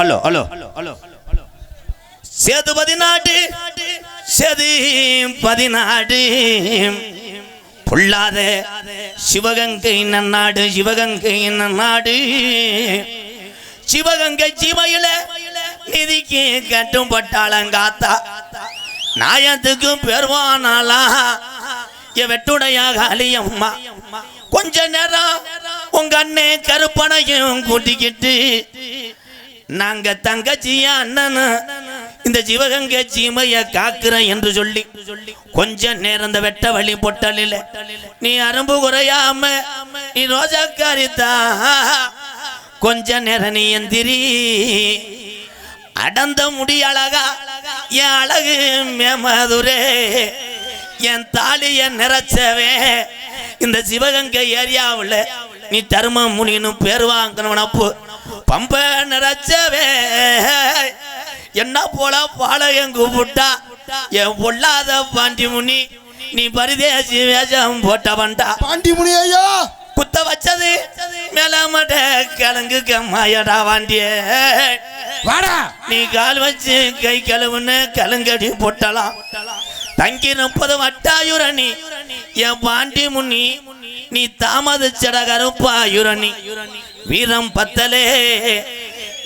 Hello hello hello Sethu பதினாடு சேது பதினாடு. பொல்லாத சிவகங்கை நன்னாடு சிவகங்கை நன்னாடு. சிவகங்கை சிவையில நிதிக்கு கட்டும் பட்டாளங்காத்தா. நாயத்துக்கும் பெருவானாலா வெட்டுடையாக வெட்டுடைய காளியம்மா. கொஞ்ச நேரம் உங்க அண்ணே கருப்பனையும் கூட்டிக்கிட்டு நாங்க தங்கச்சியா அண்ணன். இந்த சிவகங்கை சீமைய காக்குறேன் என்று சொல்லி கொஞ்ச நேரம் இந்த வெட்ட வழி பொட்டலில் நீ அரும்பு குறையாம நீ ரோஜாக்காரித்தா கொஞ்ச நேரம் நீ எந்திரி. அடந்த முடி அழகா என் அழகு மேமதுரே என் தாலிய நிறைச்சவே. இந்த சிவகங்கை ஏரியாவில் நீ தர்ம முனின்னு பேர் வாங்கினவனப்போ. பம்ப நிறைச்சவே என்ன போல பாளையம் கூப்பிட்டா? என் பொல்லாத பாண்டி முனி நீ பரிதேசி வேஷம் போட்டவன்டா பாண்டி முனி ஐயா! குத்த வச்சது மேலாமட்ட கிழங்கு கம்மாயடா வாண்டியே. வாடா! நீ கால் வச்சு கை கழுவுன்னு கலங்கடி போட்டலாம். தங்கி முப்பது வட்டாயுரணி என் பாண்டி முன்னி நீ தாமதிச்சட கருப்பாயுரணி வீரம் பத்தலே.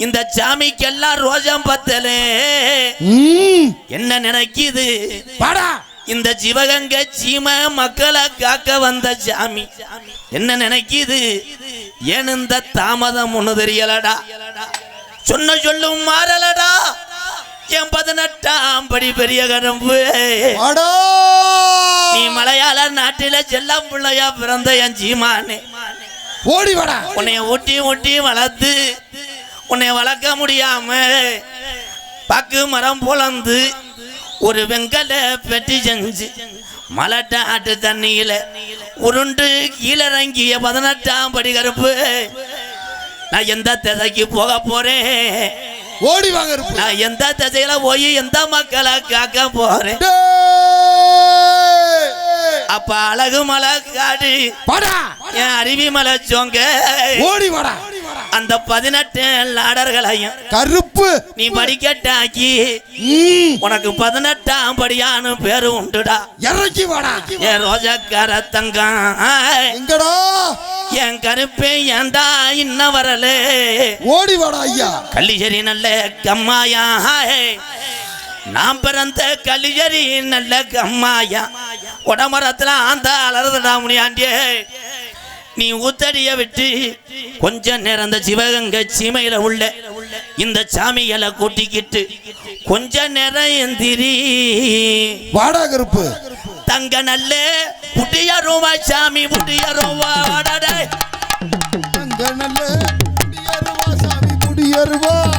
இந்த சாமிக்கெல்லாம் ரோஜம் பத்தலே. என்ன நினைக்குது? வாடா இந்த சிவகங்கை சீம மக்களை காக்க வந்த சாமி. என்ன நினைக்குது? ஏன் இந்த தாமதம் ஒண்ணு தெரியலடா? சொன்ன சொல்லும் மாறலடா. என் பதினெட்டாம் படி பெரிய கரும்பு. வாடா நீ மலையாள நாட்டில செல்லம் பிள்ளையா பிறந்த என் சீமானே ஓடி வாடா. உன்னை ஊட்டி ஊட்டி வளர்த்து உன்னை வளர்க்க முடியாம பாக்கு மரம் பொழந்து ஒரு வெங்கல பெட்டி செஞ்சு மலட்ட ஆட்டு தண்ணியில உருண்டு கீழறங்கிய பதினெட்டாம் படி கருப்பு. நான் எந்த திசைக்கு போக போறேன்? ஓடி வாங்க நான் எந்த திசையில போய் எந்த மக்களை காக்க போறேன். அப்ப அழகு மலை காடு. என் அருவி மலை சோங்க ஓடி வாடா. அந்த பதினெட்டு லாடர்களையும் கருப்பு. நீ படிக்கட்டாக்கி. உனக்கு பதினெட்டாம் படியான்னு பேரு உண்டுடா. இறக்கி வாடா. என் ரோஜாக்கார தங்கம் எங்கடா? என் கருப்பே ஏண்டா இன்ன வரல? ஓடி வாடா ஐயா. கள்ளிச்சேரி நல்ல கம்மாயா. நான் பிறந்த கள்ளிச்சேரி நல்ல கம்மாயா. உடமரத்துல ஆந்த அலறுதடா முனியாண்டியே. நீ ஊத்தடிய விட்டு கொஞ்ச நேரம் அந்த சிவகங்கை சீமையில உள்ள இந்த சாமிகளை கூட்டிக்கிட்டு கொஞ்ச நேரம் எந்திரி. வாடா கருப்பு தங்க நல்ல புட்டிய ரூபா சாமி புட்டிய ரூபா வாடாடே அங்க நல்ல குடியருவா சாமி குடியருவா தங்க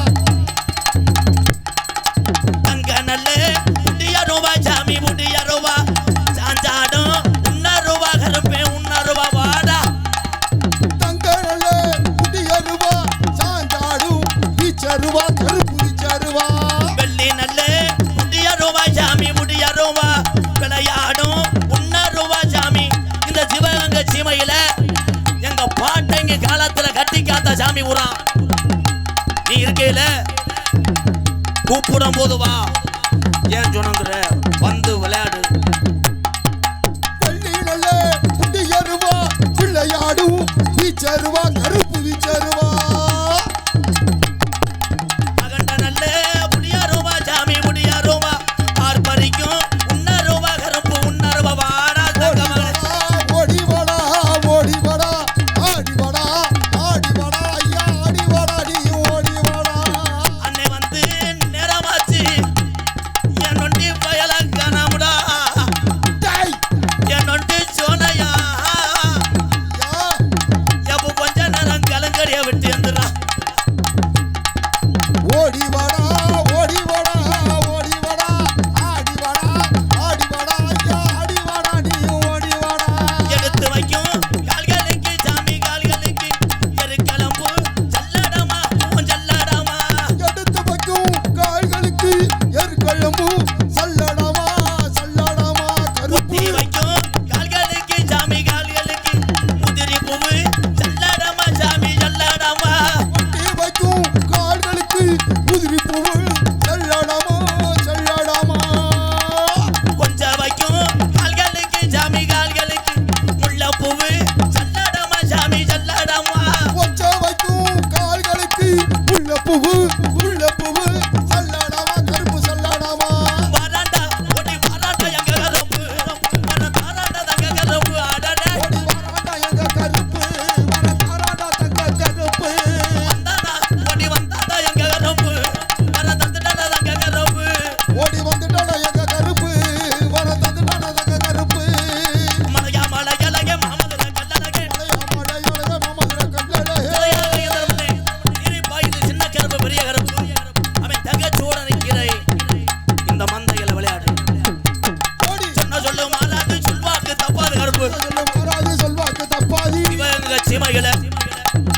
இருக்கையில கூப்பிடும் போது வா. ஏன் சொன்னங்கிற வந்து விளையாடு. பள்ளியிலே நல்ல குடியருவா பிள்ளையாடு பீச்சருவா கருப்பு வீச்சருவா உலக சீமையில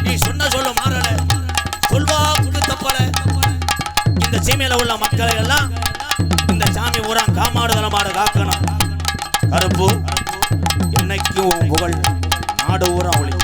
நீ சொன்ன சொல்ல மாறல. சொல்வா கொடுத்தப்பல இந்த சீமையில உள்ள மக்களை எல்லாம் இந்த சாமி உரம் காமாடுதனமாட காக்கணும். கருப்பு என்னைக்கும் புகழ் நாடு ஊரம் ஒளி